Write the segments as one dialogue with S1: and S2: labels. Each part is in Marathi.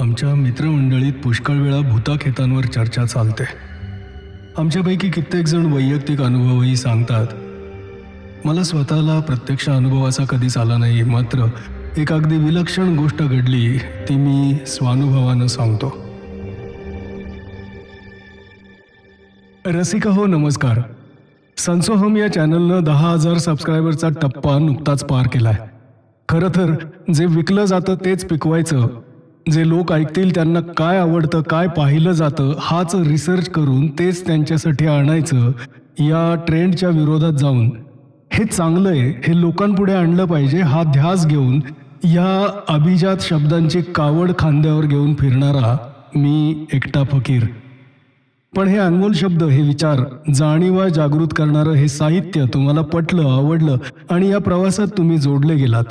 S1: आमच्या मित्रमंडळीत पुष्कळ वेळा भूताखेतांवर चर्चा चालते. आमच्यापैकी कित्येक जण वैयक्तिक अनुभवही सांगतात. मला स्वतःला प्रत्यक्ष अनुभवाचा कधीच आला नाही मात्र एक अगदी विलक्षण गोष्ट घडली ती मी स्वानुभवानं सांगतो. रसिका हो नमस्कार. संसोहम या चॅनलनं दहा हजार सबस्क्रायबरचा टप्पा नुकताच पार केलाय. खरं तर जे विकलं जातं तेच पिकवायचं जे लोक ऐकतील त्यांना काय आवडतं काय पाहिलं जातं हाच रिसर्च करून तेच त्यांच्यासाठी आणायचं या ट्रेंडच्या विरोधात जाऊन. हे चांगलं आहे हे लोकांपुढे आणलं पाहिजे हा ध्यास घेऊन या अभिजात शब्दांची कावड खांद्यावर घेऊन फिरणारा मी एकटा फकीर. पण हे अनमोल शब्द हे विचार जाणीवा जागृत करणारं हे साहित्य तुम्हाला पटलं आवडलं आणि या प्रवासात तुम्ही जोडले गेलात.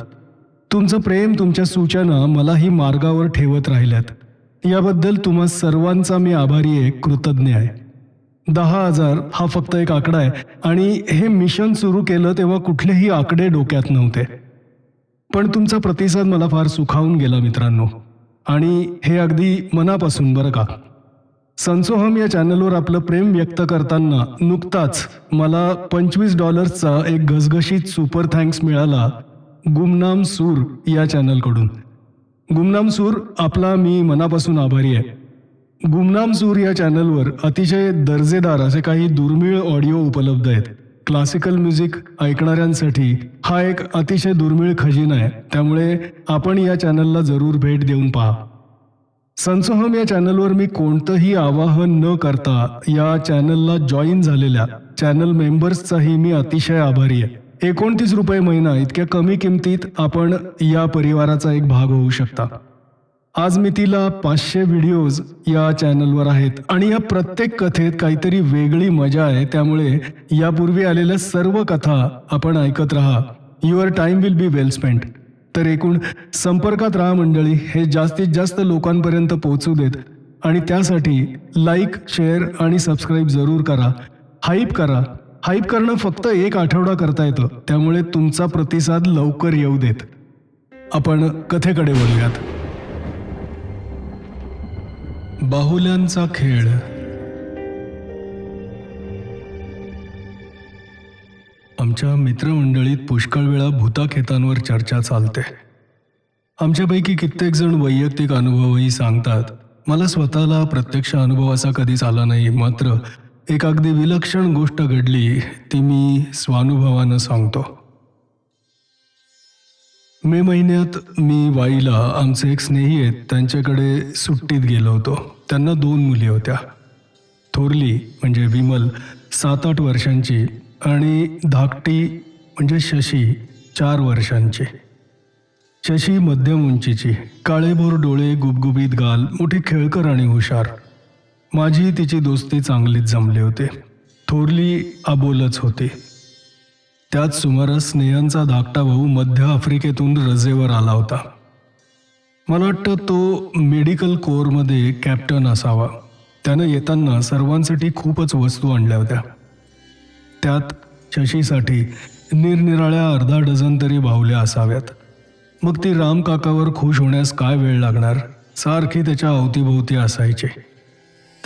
S1: तुमचं प्रेम तुमच्या सूचना मलाही मार्गावर ठेवत राहिल्यात. याबद्दल तुम्हा सर्वांचा मी आभारी आहे कृतज्ञ आहे. दहा हजार हा फक्त एक आकडा आहे आणि हे मिशन सुरू केलं तेव्हा कुठलेही आकडे डोक्यात नव्हते. पण तुमचा प्रतिसाद मला फार सुखावून गेला मित्रांनो. आणि हे अगदी मनापासून बरं का. संसोहम या चॅनलवर आपलं प्रेम व्यक्त करताना नुकताच मला पंचवीस डॉलर्सचा एक घसघशीत सुपर थँक्स मिळाला. गुमनाम सूर या चॅनलकडून गुमनाम सूर आपला मी मनापासून आभारी आहे. गुमनाम सूर या चॅनलवर अतिशय दर्जेदार असे काही दुर्मिळ ऑडिओ उपलब्ध आहेत. क्लासिकल म्युझिक ऐकणाऱ्यांसाठी हा एक अतिशय दुर्मिळ खजिना आहे. त्यामुळे आपण या चॅनलला जरूर भेट देऊन पहा. सन्सोहम या चॅनलवर मी कोणतंही आवाहन न करता या चॅनलला जॉईन झालेल्या चॅनल मेंबर्सचाही मी अतिशय आभारी आहे. एकोणतीस रुपये महिना इतक्या कमी किमतीत आपण या परिवाराचा एक भाग होऊ शकता. आज मी तिला पाचशे व्हिडिओज या चॅनलवर आहेत आणि या प्रत्येक कथेत काहीतरी वेगळी मजा आहे. त्यामुळे यापूर्वी आलेल्या सर्व कथा आपण ऐकत राहा. Your time will be well spent तर एकूण संपर्कात राहा मंडळी. हे जास्तीत जास्त लोकांपर्यंत पोहोचू देत. आणि त्यासाठी लाईक शेअर आणि सबस्क्राईब जरूर करा. हाईप करा. हाईप करणं फक्त एक आठवडा करता येतं. त्यामुळे तुमचा प्रतिसाद लवकर येऊ देत. आपण कथेकडे वळूयात. बाहुल्यांचा खेळ. आमच्या मित्रमंडळीत पुष्कळ वेळा भूताखेतांवर चर्चा चालते. आमच्यापैकी कित्येक जण वैयक्तिक अनुभवही सांगतात. मला स्वतःला प्रत्यक्ष अनुभवाचा कधीच आला नाही मात्र एक अगदी विलक्षण गोष्ट घडली ती मी स्वानुभवानं सांगतो. मे महिन्यात मी वाईला आमचे एक स्नेही आहेत त्यांच्याकडे सुट्टीत गेलो होतो. त्यांना दोन मुली होत्या. थोरली म्हणजे विमल सात आठ वर्षांची आणि धाकटी म्हणजे शशी चार वर्षांची. शशी मध्यम उंचीची काळेभोर डोळे गुबगुबीत गाल मोठी खेळकर आणि हुशार. माझी तिची दोस्ती चांगलीच जमली होते. थोरली आबोलच होती. त्याच सुमारास स्नेहांचा धाकटा भाऊ मध्य आफ्रिकेतून रजेवर आला होता. मला वाटतं तो मेडिकल कोरमध्ये कॅप्टन असावा. त्यानं येताना सर्वांसाठी खूपच वस्तू आणल्या होत्या. त्यात शशीसाठी निरनिराळ्या अर्धा डझन तरी बाहुल्या असाव्यात. मग ती राम काकावर खुश होण्यास काय वेळ लागणार? सारखी त्याच्या अवतीभोवती असायची.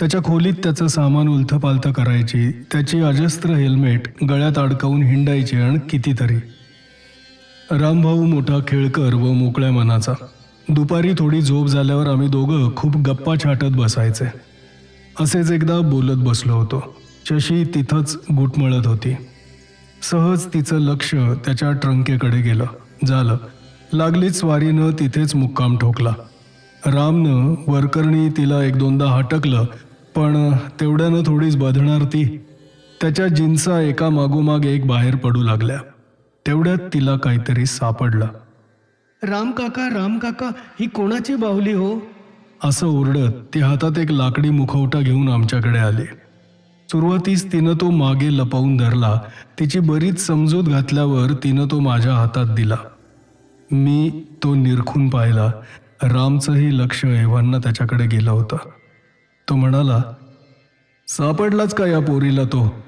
S1: त्याच्या खोलीत त्याचं सामान उलथंपालथं करायची त्याची अजस्त्र हेल्मेट गळ्यात अडकवून हिंडायची आणि कितीतरी. रामभाऊ मोठा खेळकर व मोकळ्या मनाचा. दुपारी थोडी झोप झाल्यावर आम्ही दोघं खूप गप्पा छाटत बसायचे. असेच एकदा बोलत बसलो होतो. शशी तिथंच गुटमळत होती. सहज तिचं लक्ष त्याच्या ट्रंकेकडे गेलं. झालं. लागलीच स्वारीनं तिथेच मुक्काम ठोकला. रामनं वरकरणी तिला एक दोनदा हटकलं पण तेवढ्यानं थोडीच बधणार ती. त्याच्या जिन्सा एका मागोमाग एक बाहेर पडू लागल्या. तेवढ्यात तिला काहीतरी सापडलं. राम काका राम काका ही कोणाची बाहुली हो? असं ओरडत ती हातात एक लाकडी मुखवटा घेऊन आमच्याकडे आली. सुरुवातीस तिनं तो मागे लपवून धरला. तिची बरीच समजूत घातल्यावर तिनं तो माझ्या हातात दिला. मी तो निरखून पाहिला. रामचंही लक्ष एव्हांना त्याच्याकडे गेलं होतं. तो म्हणाला सापडलाच का या पोरीला तो?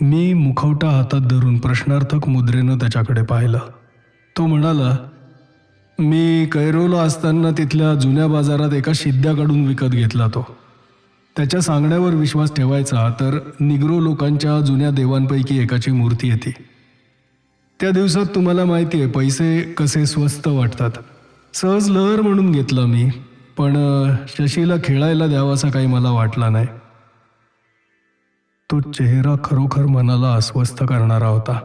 S1: मी मुखवटा हातात धरून प्रश्नार्थक मुद्रेनं त्याच्याकडे पाहिलं. तो म्हणाला मी कैरोला असताना तिथल्या जुन्या बाजारात एका शिद्द्याकडून विकत घेतला तो. त्याच्या सांगण्यावर विश्वास ठेवायचा तर निग्रो लोकांच्या जुन्या देवांपैकी एकाची मूर्ती येते. त्या दिवसात तुम्हाला माहिती आहे पैसे कसे स्वस्त वाटतात. सहज लहर म्हणून घेतला मी. पण शशीला खेळायला द्यावासा काही मला वाटला नाही. तो चेहरा खरोखर मनाला अस्वस्थ करणारा होता.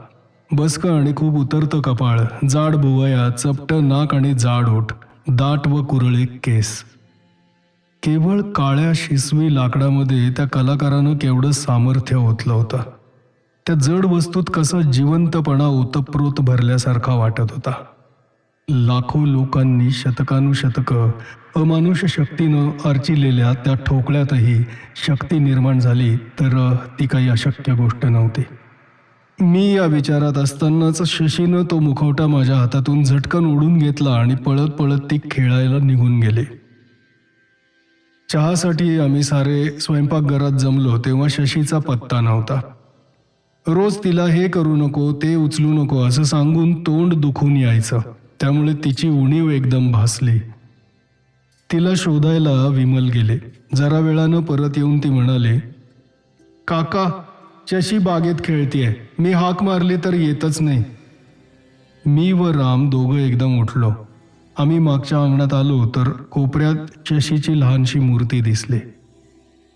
S1: बसकं आणि खूप उतरतं कपाळ जाड भुवया चपट नाक आणि जाड ओठ दाट व कुरळे केस. केवळ काळ्या शिसवी लाकडामध्ये त्या कलाकारानं केवढं सामर्थ्य ओतलं होतं. त्या जड वस्तूत कसा जिवंतपणा ओतप्रोत भरल्यासारखा वाटत होता. लाखो लोकांनी शतकानुशतकं अमानुष शक्तीनं अर्चिलेल्या त्या ठोकळ्यातही शक्ती निर्माण झाली तर ती काही अशक्य गोष्ट नव्हती. मी या विचारात असतानाच शशीनं तो मुखवटा माझ्या हातातून झटकन ओढून घेतला आणि पळत पळत ती खेळायला निघून गेले. चहासाठी आम्ही सारे स्वयंपाकघरात जमलो तेव्हा शशीचा पत्ता नव्हता. रोज तिला हे करू नको ते उचलू नको असं सांगून तोंड दुखून यायचं. त्यामुळे तिची उणीव एकदम भासली. तिला शोधायला विमल गेले. जरा वेळानं परत येऊन ती म्हणाले काका चशी बागेत खेळतीये. मी हाक मारली तर येतच नाही. मी व राम दोघं एकदम उठलो. आम्ही मागच्या अंगणात आलो तर कोपऱ्यात शशीची लहानशी मूर्ती दिसली.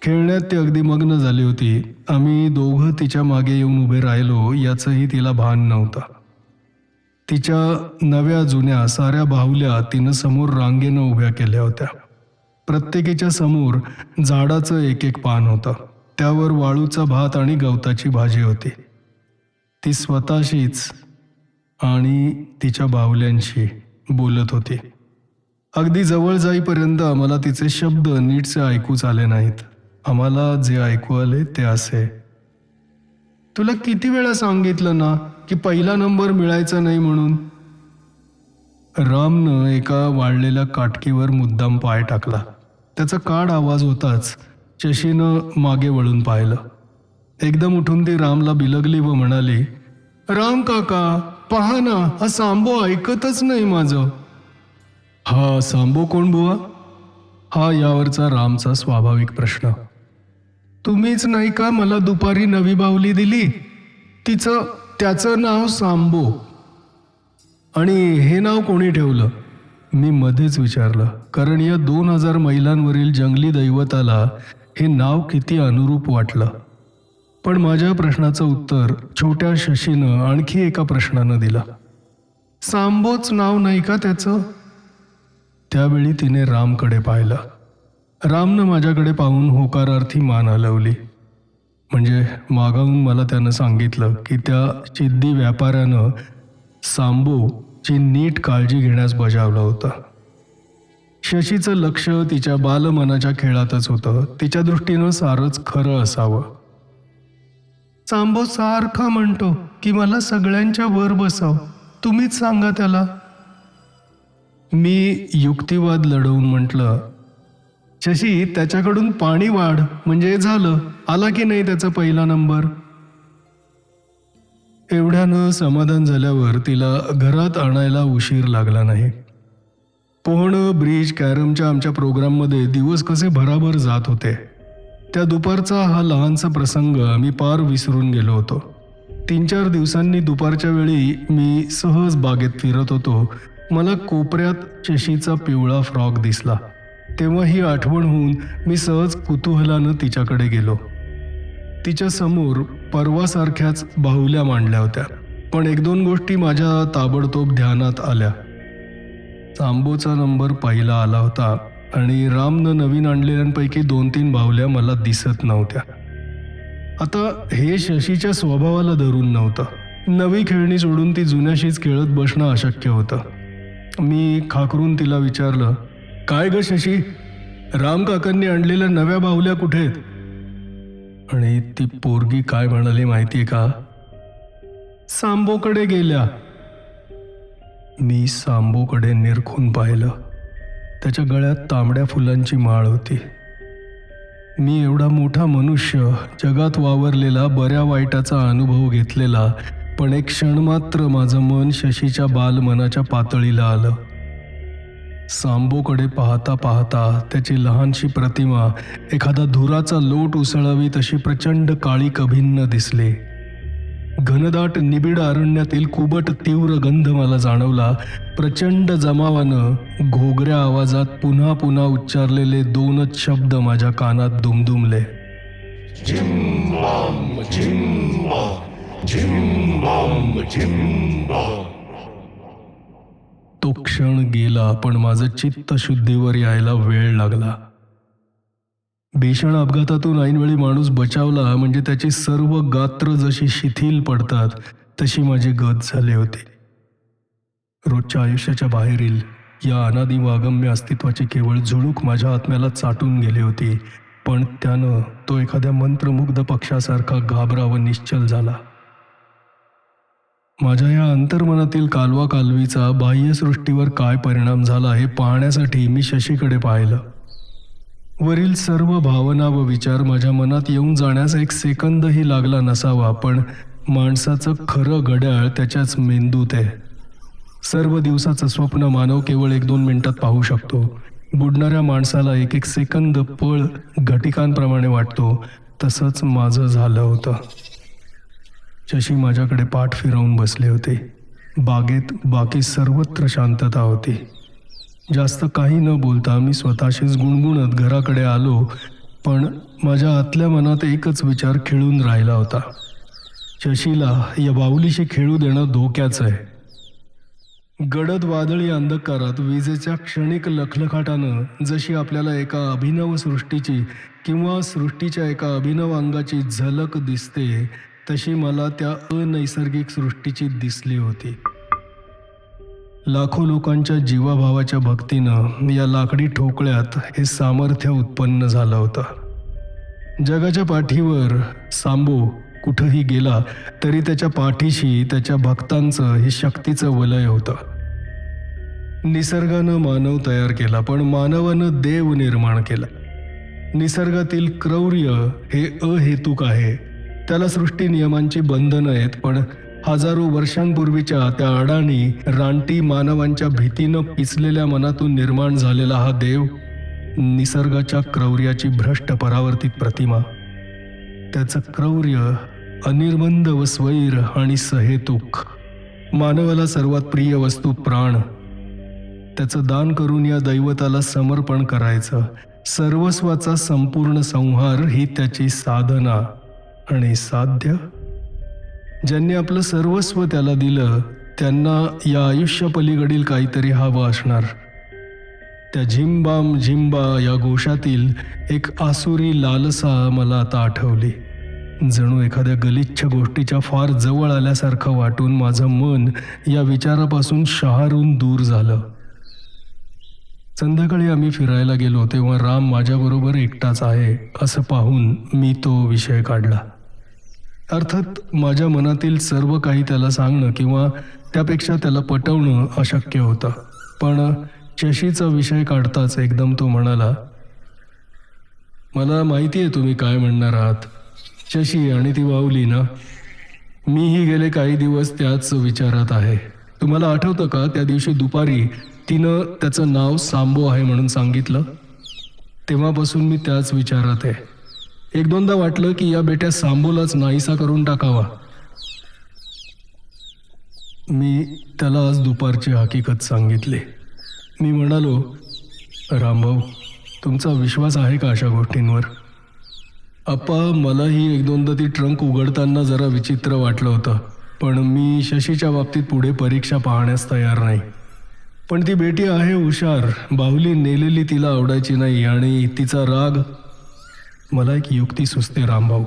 S1: खेळण्यात ती अगदी मग्न झाली होती. आम्ही दोघं तिच्यामागे येऊन उभे राहिलो याचंही तिला भान नव्हतं. तिच्या नव्या जुन्या साऱ्या बाहुल्या तिनं समोर रांगेनं उभ्या केल्या होत्या. प्रत्येकीच्या समोर झाडाचं एक एक पान होतं. त्यावर वाळूचा भात आणि गवताची भाजी होती. ती स्वतःशीच आणि तिच्या बाहुल्यांशी बोलत होती. अगदी जवळ जाईपर्यंत आम्हाला तिचे शब्द नीटसे ऐकूच आले नाहीत. आम्हाला जे ऐकू आले ते असे. तुला किती वेळा सांगितलं ना की पहिला नंबर मिळायचा नाही म्हणून. रामनं एका वाळलेल्या काटकीवर मुद्दाम पाय टाकला. त्याचा काड आवाज होताच शशीनं मागे वळून पाहिलं. एकदम उठून ती रामला बिलगली व म्हणाली राम काका पहा ना हा सांबो ऐकतच नाही माझं. हा सांबो कोण बुवा? हा यावरचा रामचा स्वाभाविक प्रश्न. तुम्हीच नाही का मला दुपारी नवी बाहुली दिली? तिचं त्याचं नाव सांबो. आणि हे नाव कोणी ठेवलं? मी मध्येच विचारलं. कारण या दोन हजार मैलांवरील जंगली दैवताला हे नाव किती अनुरूप वाटलं? पण माझ्या प्रश्नाचं उत्तर छोट्या शशीनं आणखी एका प्रश्नानं दिलं. सांबोच नाव नाही का त्याचं? त्यावेळी तिने रामकडे पाहिलं. रामनं माझ्याकडे पाहून होकारार्थी मान हलवली. म्हणजे मागाहून मला त्यानं सांगितलं की त्या चिद्दी व्यापाऱ्यानं सांबोची नीट काळजी घेण्यास बजावलं होतं. शशीचं लक्ष तिच्या बालमनाच्या खेळातच होतं. तिच्या दृष्टीनं सारंच खरं असावं. सांबो सारखा म्हणतो की मला सगळ्यांच्या वर बसाव. तुम्हीच सांगा त्याला. मी युक्तिवाद लढवून म्हटलं शशी त्याच्याकडून पाणी वाढ म्हणजे झालं. आला की नाही त्याचा पहिला नंबर? एवढ्यानं समाधान झाल्यावर तिला घरात आणायला उशीर लागला नाही. पोहणं ब्रिज कॅरमच्या आमच्या प्रोग्राममध्ये दिवस कसे भराभर जात होते. त्या दुपारचा हा लहानसा प्रसंग मी पार विसरून गेलो होतो. तीन चार दिवसांनी दुपारच्या वेळी मी सहज बागेत फिरत होतो. मला कोपऱ्यात शशीचा पिवळा फ्रॉक दिसला. तेव्हा ही आठवण होऊन मी सहज कुतूहलानं तिच्याकडे गेलो. तिच्या समोर परवासारख्याच बाहुल्या मांडल्या होत्या. पण एक दोन गोष्टी माझ्या ताबडतोब ध्यानात आल्या. सांबोचा नंबर पहिला आला होता आणि रामनं नवीन आणलेल्यांपैकी दोन तीन बाहुल्या मला दिसत नव्हत्या. आता हे शशीच्या स्वभावाला धरून नव्हतं. नवी खेळणी सोडून ती जुन्याशीच खेळत बसणं अशक्य होतं. मी खाकरून तिला विचारलं काय ग शशी? राम काकांनी आणलेल्या नव्या बाहुल्या कुठे आहेत? आणि ती पोरगी काय म्हणाली माहितीये का? सांबोकडे गेल्या. मी सांबोकडे निरखून पाहिलं. त्याच्या गळ्यात तांबड्या फुलांची माळ होती. मी एवढा मोठा मनुष्य जगात वावरलेला बऱ्या वाईटाचा अनुभव घेतलेला पण एक क्षण मात्र माझं मन शशीच्या बालमनाच्या पातळीला आलं. सांबोकडे पाहता पाहता त्याची लहानशी प्रतिमा एखादा धुराचा लोट उसळावी तशी प्रचंड काळी कभिन्न दिसली. घनदाट निबिड अरण्यातील कुबट तीव्र गंध मला जाणवला. प्रचंड जमावानं घोगऱ्या आवाजात पुन्हा पुन्हा उच्चारलेले दोनच शब्द माझ्या कानात दुमदुमले. तो क्षण गेला पण माझं चित्त शुद्धीवर यायला वेळ लागला. भीषण अपघातातून ऐनवेळी माणूस बचावला म्हणजे त्याची सर्व गात्र जशी शिथिल पडतात तशी माझी गत झाली होती. रोजच्या आयुष्याच्या बाहेरील या अनादी वागम्य अस्तित्वाची केवळ झुळूक माझ्या आत्म्याला चाटून गेली होती पण त्यानं तो एखाद्या मंत्रमुग्ध पक्षासारखा घाबरा व निश्चल झाला. माझ्या या अंतर्मनातील कालवा कालवीचा बाह्यसृष्टीवर काय परिणाम झाला हे पाहण्यासाठी मी शशीकडे पाहिलं. वरील सर्व भावना व विचार माझ्या मनात येऊन जाण्यास एक सेकंदही लागला नसावा पण माणसाचं खरं घड्याळ त्याच्याच मेंदूत आहे. सर्व दिवसाचं स्वप्न मानव केवळ एक दोन मिनिटात पाहू शकतो. बुडणाऱ्या माणसाला एक एक सेकंद पळ घटिकांप्रमाणे वाटतो. तसंच माझं झालं होतं. जशी माझ्याकडे पाठ फिरवून बसले होते. बागेत बाकी सर्वत्र शांतता होती. जास्त काही न बोलता मी स्वतःशीच गुणगुणत घराकडे आलो पण माझ्या आतल्या मनात एकच विचार खेळून राहिला होता. शशीला या बाहुलीशी खेळू देणं धोक्याचं आहे. गडद वादळी अंधकारात विजेच्या क्षणिक लखलखाटानं जशी आपल्याला एका अभिनव सृष्टीची किंवा सृष्टीच्या एका अभिनव अंगाची झलक दिसते तशी मला त्या अनैसर्गिक सृष्टीची दिसली होती. लाखो लोकांच्या जीवाभावाच्या भक्तीनं या लाकडी ठोकळ्यात हे सामर्थ्य उत्पन्न झालं होतं. जगाच्या पाठीवर सांबो कुठंही गेला तरी त्याच्या पाठीशी त्याच्या भक्तांचं हे शक्तीचं वलय होतं. निसर्गानं मानव तयार केला पण मानवानं देव निर्माण केला. निसर्गातील क्रौर्य हे अहेतुक आहे. त्याला सृष्टी नियमांची बंधनं आहेत पण हजारो वर्षांपूर्वीच्या त्या अडाणी रानटी मानवांच्या भीतीनं पिचलेल्या मनातून निर्माण झालेला हा देव निसर्गाच्या क्रौर्याची भ्रष्ट परावर्तित प्रतिमा. त्याचं क्रौर्य अनिर्बंध व स्वैर आणि सहेतुक मानवाला सर्वात प्रिय वस्तू प्राण. त्याचं दान करून या दैवताला समर्पण करायचं. सर्वस्वाचा संपूर्ण संहार ही त्याची साधना. आणि साध्य. ज्यांनी आपलं सर्वस्व त्याला दिलं त्यांना या आयुष्यपलीकडील काहीतरी हवं असणार. त्या झिंबाम झिंबा या गोशातील एक आसुरी लालसा मला आता आठवली. जणू एखाद्या गलिच्छ गोष्टीच्या फार जवळ आल्यासारखं वाटून माझं मन या विचारापासून शहारून दूर झालं. संध्याकाळी आम्ही फिरायला गेलो तेव्हा राम माझ्याबरोबर एकटाच आहे असं पाहून मी तो विषय काढला. अर्थात माझ्या मनातील सर्व काही त्याला सांगणं किंवा त्यापेक्षा त्याला पटवणं अशक्य होतं. पण चशीचा विषय काढताच एकदम तो म्हणाला मला माहिती आहे तुम्ही काय म्हणणार आहात. चशी आणि ती वावली ना? मीही गेले काही दिवस त्याच विचारात आहे. तुम्हाला आठवतं का त्या दिवशी दुपारी तिनं त्याचं नाव सांबो आहे म्हणून सांगितलं? तेव्हापासून मी त्याच विचारात आहे. एक दोनदा वाटलं की या बेट्या सांबोलाच नाहीसा करून टाकावा. मी त्याला आज दुपारची हकीकत सांगितले. मी म्हणालो रामभाऊ तुमचा विश्वास आहे का अशा गोष्टींवर? अप्पा मलाही एक दोनदा ती ट्रंक उघडताना जरा विचित्र वाटलं होतं पण मी शशीच्या बाबतीत पुढे परीक्षा पाहण्यास तयार नाही. पण ती बेटी आहे हुशार बाहुली नेलेली तिला आवडायची नाही आणि तिचा राग मला एक युक्ती सुचते रामभाऊ.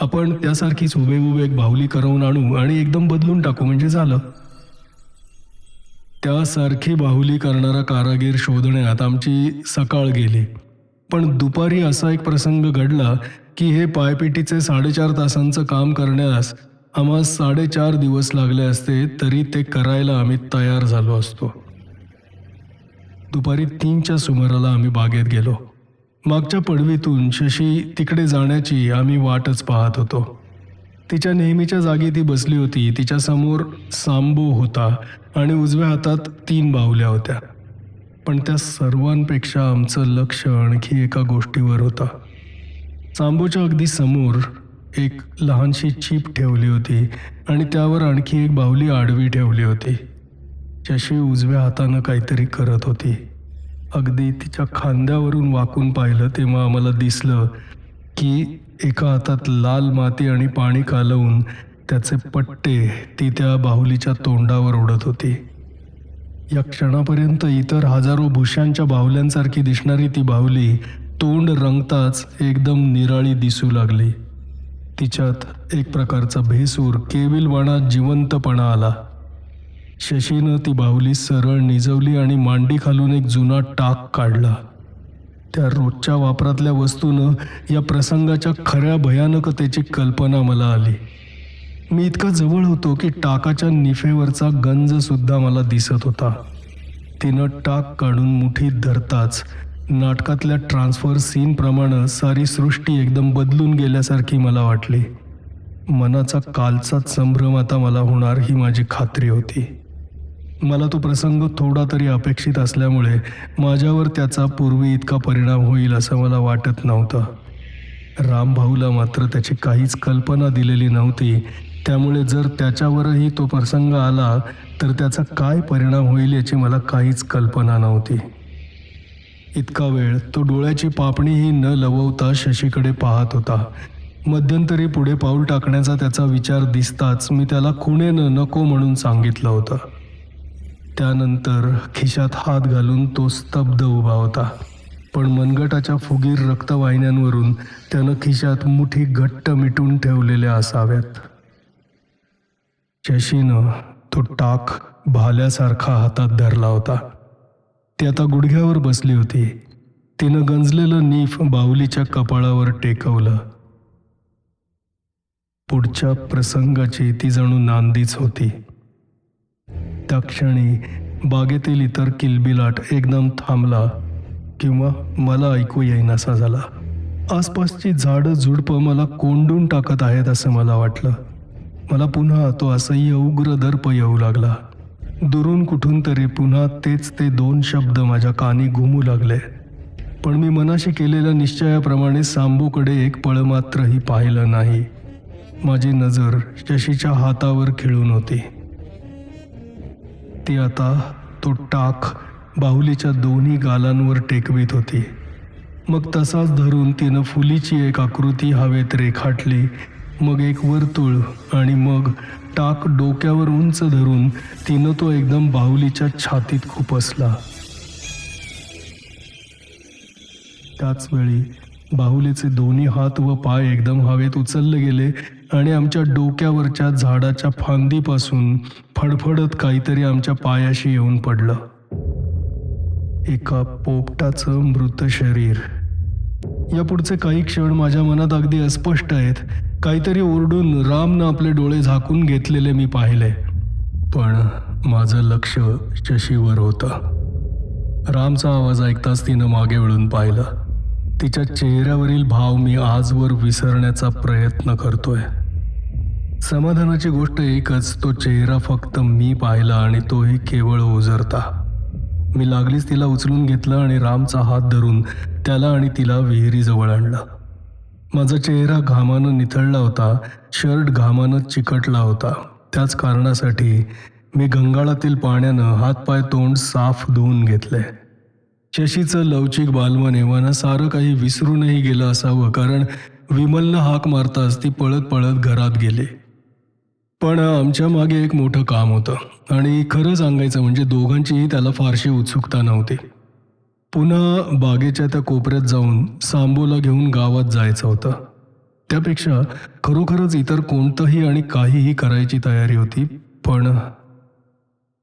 S1: आपण त्यासारखीच उभे उभे एक बाहुली करवून आणू आणि एकदम बदलून टाकू म्हणजे झालं. त्यासारखी बाहुली करणारा कारागीर शोधण्यात आमची सकाळ गेली. पण दुपारी असा एक प्रसंग घडला की हे पायपेटीचे साडेचार तासांचं काम करण्यास आम्हा साडेचार दिवस लागले असते तरी ते करायला आम्ही तयार झालो असतो. दुपारी तीनच्या सुमाराला आम्ही बागेत गेलो. मागच्या पडवीतून शशी तिकडे जाण्याची आम्ही वाटच पाहत होतो. तिच्या नेहमीच्या जागी ती बसली होती. तिच्या समोर सांबो होता आणि उजव्या हातात तीन बाहुल्या होत्या. पण त्या सर्वांपेक्षा आमचं लक्ष आणखी एका गोष्टीवर होता. सांबोच्या अगदी समोर एक लहानशी चीप ठेवली होती आणि त्यावर आणखी एक बाहुली आडवी ठेवली होती. शशी उजव्या हातानं काहीतरी करत होती. अगदी तिच्या खांद्यावरून वाकून पाहिलं तेव्हा आम्हाला दिसलं की एका हातात लाल माती आणि पाणी कालवून त्याचे पट्टे ती त्या बाहुलीच्या तोंडावर ओढत होती. या क्षणापर्यंत इतर हजारो भुशांच्या बाहुल्यांसारखी दिसणारी ती बाहुली तोंड रंगताच एकदम निराळी दिसू लागली. तिच्यात एक प्रकारचा भेसूर केविलवाणा जिवंतपणा आला. शशीनं ती बाहुली सरळ निजवली आणि मांडी खालून एक जुना टाक काढला. त्या रोजच्या वापरातल्या वस्तूनं या प्रसंगाच्या खऱ्या भयानकतेची कल्पना मला आली. मी इतका जवळ होतो की टाकाच्या निफेवरचा गंजसुद्धा मला दिसत होता. तिनं टाक काढून मुठीत धरताच नाटकातल्या ट्रान्सफर सीनप्रमाणे सारी सृष्टी एकदम बदलून गेल्यासारखी मला वाटली. मनाचा कालचाच संभ्रम आता मला होणार ही माझी खात्री होती. मला तो प्रसंग थोडा तरी अपेक्षित असल्यामुळे माझ्यावर त्याचा पूर्वी इतका परिणाम होईल असं मला वाटत नव्हतं. रामभाऊला मात्र त्याची काहीच कल्पना दिलेली नव्हती. त्यामुळे जर त्याच्यावरही तो प्रसंग आला तर त्याचा काय परिणाम होईल याची मला काहीच कल्पना नव्हती. इतका वेळ तो डोळ्याची पापणीही न लववता शशीकडे पाहत होता. मध्यंतरी पुढे पाऊल टाकण्याचा त्याचा विचार दिसताच मी त्याला खुणेनं नको म्हणून सांगितलं होतं. त्यानंतर खिशात हात घालून तो स्तब्ध उभा होता. पण मनगटाच्या फुगीर रक्तवाहिन्यांवरून त्यानं खिशात मुठी घट्ट मिटून ठेवलेल्या असाव्यात. शशीनं तो टाक भाल्यासारखा हातात धरला होता. ती आता गुडघ्यावर बसली होती. तिनं गंजलेलं नीफ बाहुलीच्या कपाळावर टेकवलं. पुढच्या प्रसंगाची ती जणू नांदीच होती. त्या क्षणी बागेतील इतर किलबिलाट एकदम थांबला किंवा मला ऐकू येईनासा झाला. आसपासची झाडं झुडपं मला कोंडून टाकत आहेत असं मला वाटलं. मला पुन्हा तो असह्य उग्र दर्प येऊ लागला. दुरून कुठून तरी पुन्हा तेच ते दोन शब्द माझ्या कानी घुमू लागले. पण मी मनाशी केलेल्या निश्चयाप्रमाणे सांबूकडे एक पळ मात्रही पाहिलं नाही. माझी नजर शशीच्या हातावर खिळून होती. ती आता तो टाक बाहुलीच्या दोन्ही गालांवर टेकवीत होती. मग तसाच धरून तिनं फुलीची एक आकृती हवेत रेखाटली. मग एक वर्तुळ आणि मग टाक डोक्यावर उंच धरून तिनं तो एकदम बाहुलीच्या छातीत खुपसला. त्याच वेळी बाहुलीचे दोन्ही हात व पाय एकदम हवेत उचलले गेले. आणि आमच्या डोक्यावरच्या झाडाच्या फांदीपासून फडफडत काहीतरी आमच्या पायाशी येऊन पडलं. एका पोपटाचं मृत शरीर. या पुढचे काही क्षण माझ्या मनात अगदी अस्पष्ट आहेत. काहीतरी ओरडून रामनं आपले डोळे झाकून घेतलेले मी पाहिले. पण माझं लक्ष शशीवर होतं. रामचा आवाज ऐकताच तिनं मागे वळून पाहिलं. तिच्या चेहऱ्यावरील भाव मी आजवर विसरण्याचा प्रयत्न करतोय. समाधानाची गोष्ट एकच तो चेहरा फक्त मी पाहिला आणि तोही केवळ ओझरता मी लागलीच तिला उचलून घेतलं आणि रामचा हात धरून त्याला आणि तिला विहिरीजवळ आणलं. माझा चेहरा घामानं निथळला होता शर्ट घामानं चिकटला होता. त्याच कारणासाठी मी गंगाळातील पाण्यानं हातपाय तोंड साफ धुवून घेतले. शशीचं लवचिक बालमन एव्हाना सारं काही विसरूनही गेलं असावं कारण विमलनं हाक मारताच ती पळत पळत घरात गेली. पण आमच्या मागे एक मोठं काम होतं. आणि खरं सांगायचं म्हणजे दोघांचीही त्याला फारशी उत्सुकता नव्हती. पुन्हा बागेच्या त्या कोपऱ्यात जाऊन सांबोला घेऊन गावात जायचं होतं. त्यापेक्षा खरोखरच इतर कोणतंही आणि काहीही करायची तयारी होती पण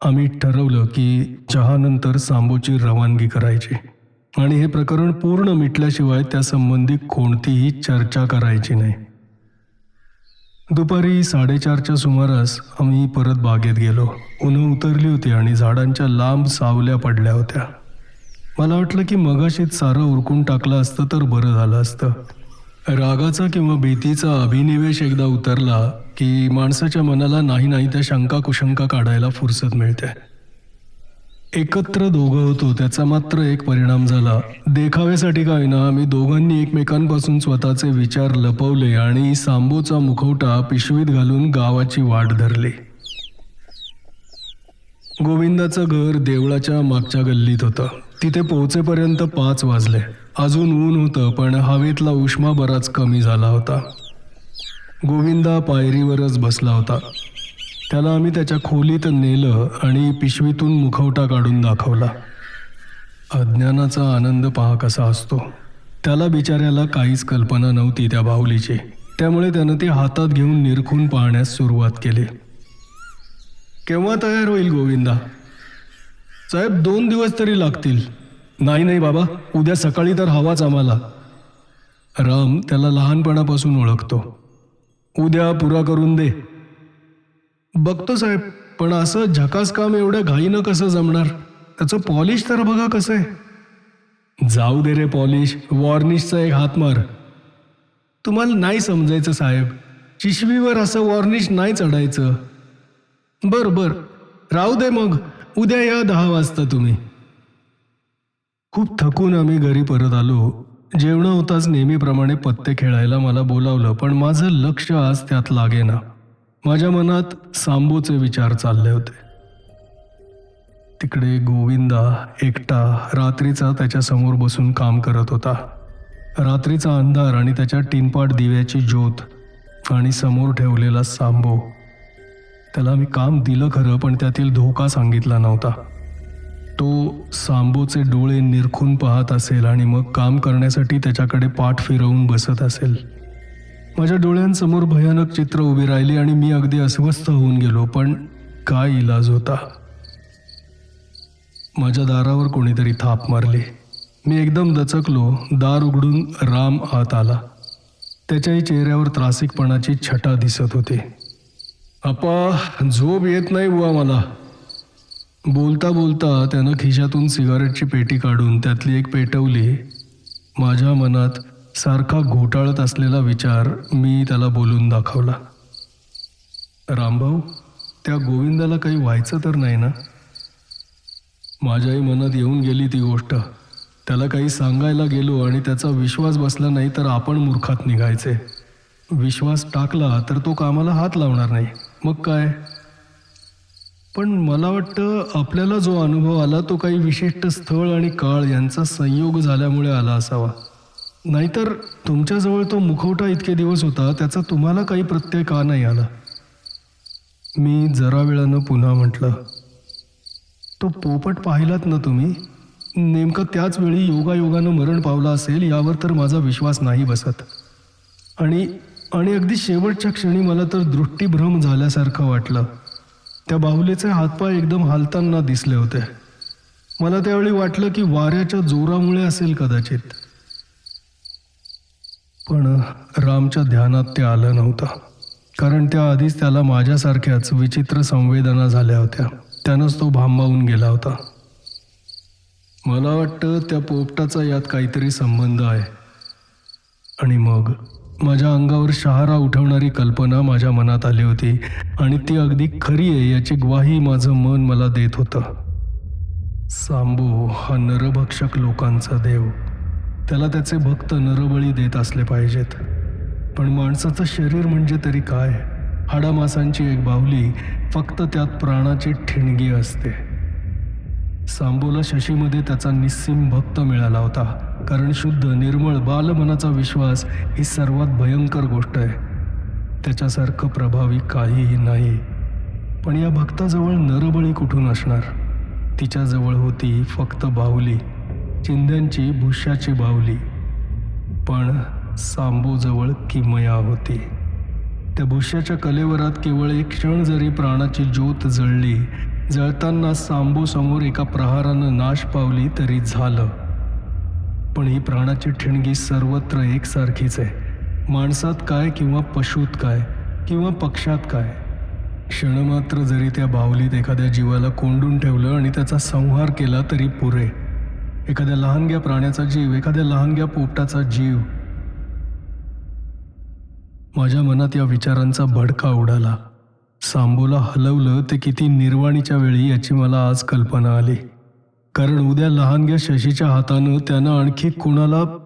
S1: आम्ही ठरवलं की चहानंतर सांबोची रवानगी करायची. आणि हे प्रकरण पूर्ण मिटल्याशिवाय त्यासंबंधी कोणतीही चर्चा करायची नाही. दुपारी साडेचारच्या सुमारास आम्ही परत बागेत गेलो. उन्हं उतरली होती आणि झाडांच्या लांब सावल्या पडल्या होत्या. मला वाटलं की मगाशीत सारं उरकून टाकलं असतं तर बरं झालं असतं. रागाचा किंवा भीतीचा अभिनिवेश एकदा उतरला की माणसाच्या मनाला नाही नाही त्या शंका कुशंका काढायला फुरसत मिळते. एकत्र दोघं होतो त्याचा मात्र एक परिणाम झाला. देखाव्यासाठी काय ना आम्ही दोघांनी एकमेकांपासून स्वतःचे विचार लपवले आणि सांबोचा मुखवटा पिशवीत घालून गावाची वाट धरली. गोविंदाचं घर देवळाच्या मागच्या गल्लीत होतं. तिथे पोहोचेपर्यंत पाच वाजले. अजून ऊन होतं पण हवेतला उष्मा बराच कमी झाला होता. गोविंदा पायरीवरच बसला होता. त्याला आम्ही त्याच्या खोलीत नेलं आणि पिशवीतून मुखवटा काढून दाखवला. अज्ञानाचा आनंद पहा कसा असतो. त्याला बिचाऱ्याला काहीच कल्पना नव्हती त्या बाहुलीची. त्यामुळे त्यानं ते हातात घेऊन निरखून पाहण्यास सुरुवात केली. केव्हा तयार होईल गोविंदा? साहेब दोन दिवस तरी लागतील. नाही नाही बाबा उद्या सकाळी तर हवाच आम्हाला. राम त्याला लहानपणापासून ओळखतो. उद्या पुरा करून दे. बघतो साहेब पण असं झकास काम एवढ्या घाईनं कसं जमणार? त्याचं पॉलिश तर बघा कसं आहे. जाऊ दे रे पॉलिश वॉर्निशचा एक हात मार. तुम्हाला नाही समजायचं साहेब चिशवीवर असं वॉर्निश नाही चढायचं. बर बर राहू दे मग उद्या या दहा वाजता तुम्ही. खूप थकून आम्ही घरी परत आलो. जेवणं होताच नेहमीप्रमाणे पत्ते खेळायला मला बोलावलं पण माझं लक्ष आज त्यात लागेना. माझ्या मनात सांबोचे विचार चालले होते. तिकडे गोविंदा एकटा रात्रीचा त्याच्यासमोर बसून काम करत होता. रात्रीचा अंधार आणि त्याच्या टिनपाट दिव्याची ज्योत आणि समोर ठेवलेला सांबो. त्याला मी काम दिलं खरं पण त्यातील धोका सांगितला नव्हता. तो सांबोचे डोळे निरखून पाहत असेल आणि मग काम करण्यासाठी त्याच्याकडे पाठ फिरवून बसत असेल. माझ्या डोळ्यांसमोर भयानक चित्र उभी राहिली आणि मी अगदी अस्वस्थ होऊन गेलो पण काय इलाज होता? माझ्या दारावर कोणीतरी थाप मारली. मी एकदम दचकलो दार उघडून राम आत आला. त्याच्याही चेहऱ्यावर त्रासिकपणाची छटा दिसत होती. आपा झोप येत नाही बुवा मला. बोलता बोलता त्यानं खिशातून सिगारेटची पेटी काढून त्यातली एक पेटवली. माझ्या मनात सारखा घोटाळत असलेला विचार मी त्याला बोलून दाखवला. रामभाऊ त्या गोविंदाला काही व्हायचं तर नाही ना? माझ्याही मनात येऊन गेली ती गोष्ट. त्याला काही सांगायला गेलो आणि त्याचा विश्वास बसला नाही तर आपण मूर्खात निघायचे. विश्वास टाकला तर तो कामाला हात लावणार नाही. मग काय? पण मला वाटतं आपल्याला जो अनुभव आला तो काही विशिष्ट स्थळ आणि काळ यांचा संयोग झाल्यामुळे आला असावा. नाहीतर तुमच्याजवळ तो मुखवटा इतके दिवस होता त्याचा तुम्हाला काही प्रत्यय का नाही आला? मी जरा वेळानं पुन्हा म्हटलं तो पोपट पाहिलात ना तुम्ही? नेमकं त्याच वेळी योगायोगानं मरण पावलं असेल यावर तर माझा विश्वास नाही बसत. आणि आणि अगदी शेवटच्या क्षणी मला तर दृष्टीभ्रम झाल्यासारखं वाटलं. त्या बाहुलीचे हातपाय एकदम हालताना दिसले होते. मला त्यावेळी वाटलं की वाऱ्याच्या जोरामुळे असेल कदाचित. पण रामच्या ध्यानात ते आलं नव्हतं. कारण त्या आधीच त्याला माझ्यासारख्याच विचित्र संवेदना झाल्या होत्या. त्यानंच तो भांबावून गेला होता. मला वाटतं त्या पोपटाचा यात काहीतरी संबंध आहे. आणि मग माझ्या अंगावर शहारा उठवणारी कल्पना माझ्या मनात आली होती आणि ती अगदी खरी आहे याची ग्वाही माझं मन मला देत होतं. सांबो हा नरभक्षक लोकांचा देव. त्याला त्याचे भक्त नरबळी देत असले पाहिजेत. पण माणसाचं शरीर म्हणजे तरी काय? हाडामासांची एक बाहुली फक्त त्यात प्राणाची ठिणगी असते. सांबोला शशीमध्ये त्याचा निस्सीम भक्त मिळाला होता. कारण शुद्ध निर्मळ बालमनाचा विश्वास ही सर्वात भयंकर गोष्ट आहे. त्याच्यासारखं प्रभावी काहीही नाही. पण या भक्ताजवळ नरबळी कुठून असणार? तिच्याजवळ होती फक्त बाहुली. चिंध्यांची भुष्याची बावली पण सांबोजवळ किमया होती. त्या भुष्याच्या कलेवरात केवळ एक क्षण जरी प्राणाची ज्योत जळली जळताना सांबोसमोर एका प्रहारानं नाश पावली तरी झालं. पण ही प्राणाची ठिणगी सर्वत्र एकसारखीच आहे. माणसात काय किंवा पशुत काय किंवा पक्षात काय? क्षणमात्र जरी त्या बावलीत एखाद्या जीवाला कोंडून ठेवलं आणि त्याचा संहार केला तरी पुरे. एखाद्या लहानग्या प्राण्याचा जीव एखाद्या लहानग्या पोपटाचा जीव. माझ्या मनात या विचारांचा भडका उडाला. सांबोला हलवलं ते किती निर्वाणीच्या वेळी याची मला आज कल्पना आली. कारण उद्या लहानग्या शशीच्या हातानं त्यानं आणखी कुणाला?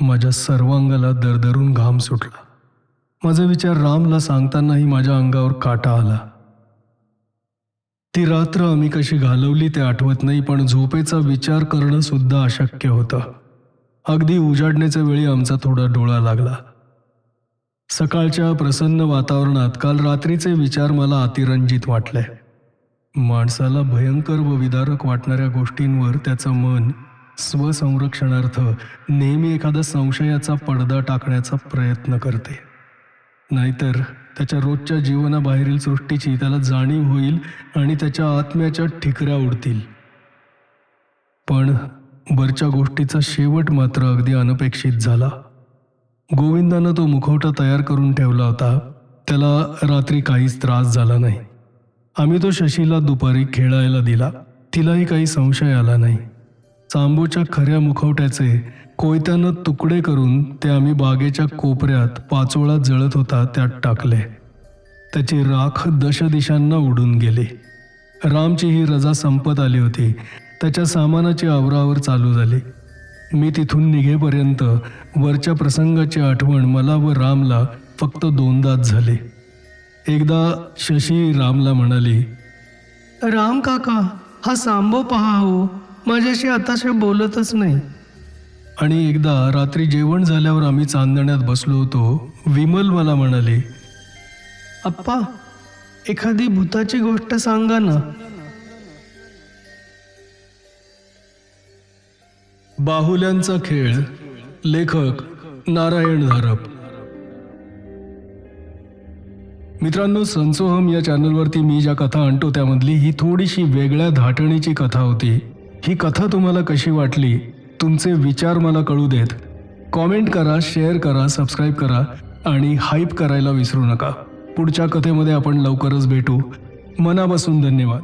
S1: माझ्या सर्वांगाला दरदरून घाम सुटला. माझा विचार रामला सांगतानाही माझ्या अंगावर काटा आला. ती रात्र आम्ही कशी घालवली ते आठवत नाही पण झोपेचा विचार करणं सुद्धा अशक्य होतं. अगदी उजाडण्याच्या वेळी आमचा थोडा डोळा लागला. सकाळच्या प्रसन्न वातावरणात काल रात्रीचे विचार मला अतिरंजित वाटले. माणसाला भयंकर व विदारक वाटणाऱ्या गोष्टींवर त्याचं मन स्वसंरक्षणार्थ नेहमी एखादा संशयाचा पडदा टाकण्याचा प्रयत्न करते. नाहीतर त्याच्या रोजच्या जीवनाबाहेरील सृष्टीची त्याला जाणीव होईल आणि त्याच्या आत्म्याच्या ठिकऱ्या उडतील. पण वरच्या गोष्टीचा शेवट मात्र अगदी अनपेक्षित झाला. गोविंदानं तो मुखवटा तयार करून ठेवला होता. त्याला रात्री काहीच त्रास झाला नाही. आम्ही तो शशीला दुपारी खेळायला दिला. तिलाही काही संशय आला नाही. चांबूच्या खऱ्या मुखवट्याचे कोयत्यानं तुकडे करून ते आम्ही बागेच्या कोपऱ्यात पाचोळा जळत होता त्यात टाकले. त्याची राख दशदिशांना उडून गेली. रामची ही रजा संपत आली होती. त्याच्या सामानाची आवरावर चालू झाली. मी तिथून निघेपर्यंत वरच्या प्रसंगाची आठवण मला व रामला फक्त दोनदाच झाली. एकदा शशी रामला म्हणाली राम काका हा सांबो पहा हो. माझ्याशी आताशी बोलतच नाही. आणि एकदा रात्री जेवण झाल्यावर आम्ही चांदण्यात बसलो होतो. विमल मला म्हणाले अप्पा एखादी भूताची गोष्ट सांगा ना. बाहुल्यांचा खेळ लेखक नारायण धारप. मित्रांनो संसोहम या चॅनलवरती मी ज्या कथा आणतो त्यामधली ही थोडीशी वेगळ्या धाटणीची कथा होती. ही कथा तुम्हाला कशी वाटली? तुमचे विचार मला कळू देत. कॉमेंट करा शेअर करा सबस्क्राईब करा आणि हाईप करायला विसरू नका. पुढच्या कथेमध्ये आपण लवकरच भेटू. मनापासून धन्यवाद.